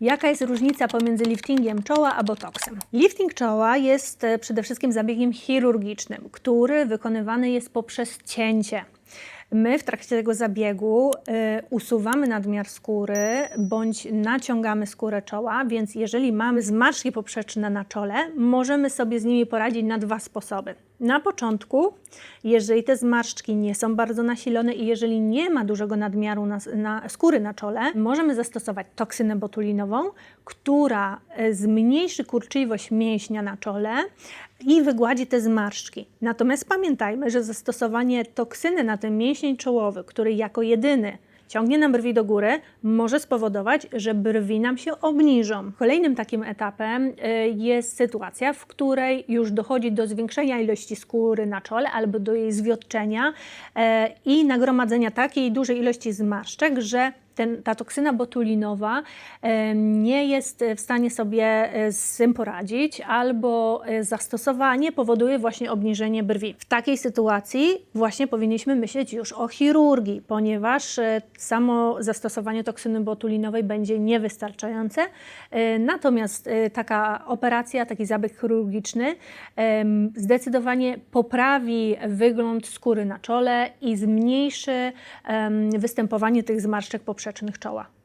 Jaka jest różnica pomiędzy liftingiem czoła a botoksem? Lifting czoła jest e, przede wszystkim zabiegiem chirurgicznym, który wykonywany jest poprzez cięcie. My w trakcie tego zabiegu y, usuwamy nadmiar skóry bądź naciągamy skórę czoła, więc jeżeli mamy zmarszczki poprzeczne na czole, możemy sobie z nimi poradzić na dwa sposoby. Na początku, jeżeli te zmarszczki nie są bardzo nasilone i jeżeli nie ma dużego nadmiaru na, na skóry na czole, możemy zastosować toksynę botulinową, która e, zmniejszy kurczywość mięśnia na czole i wygładzi te zmarszczki. Natomiast pamiętajmy, że zastosowanie toksyny na ten mięsień czołowy, który jako jedyny ciągnie nam brwi do góry, może spowodować, że brwi nam się obniżą. Kolejnym takim etapem y, jest sytuacja, w której już dochodzi do zwiększenia ilości skóry na czole albo do jej zwiotczenia e, i nagromadzenia takiej dużej ilości zmarszczek, że ten, ta toksyna botulinowa e, nie jest w stanie sobie e, z tym poradzić, albo e, zastosowanie powoduje właśnie obniżenie brwi. W takiej sytuacji właśnie powinniśmy myśleć już o chirurgii, ponieważ samo zastosowanie toksyny botulinowej będzie niewystarczające. Natomiast taka operacja, taki zabieg chirurgiczny zdecydowanie poprawi wygląd skóry na czole i zmniejszy występowanie tych zmarszczek poprzecznych czoła.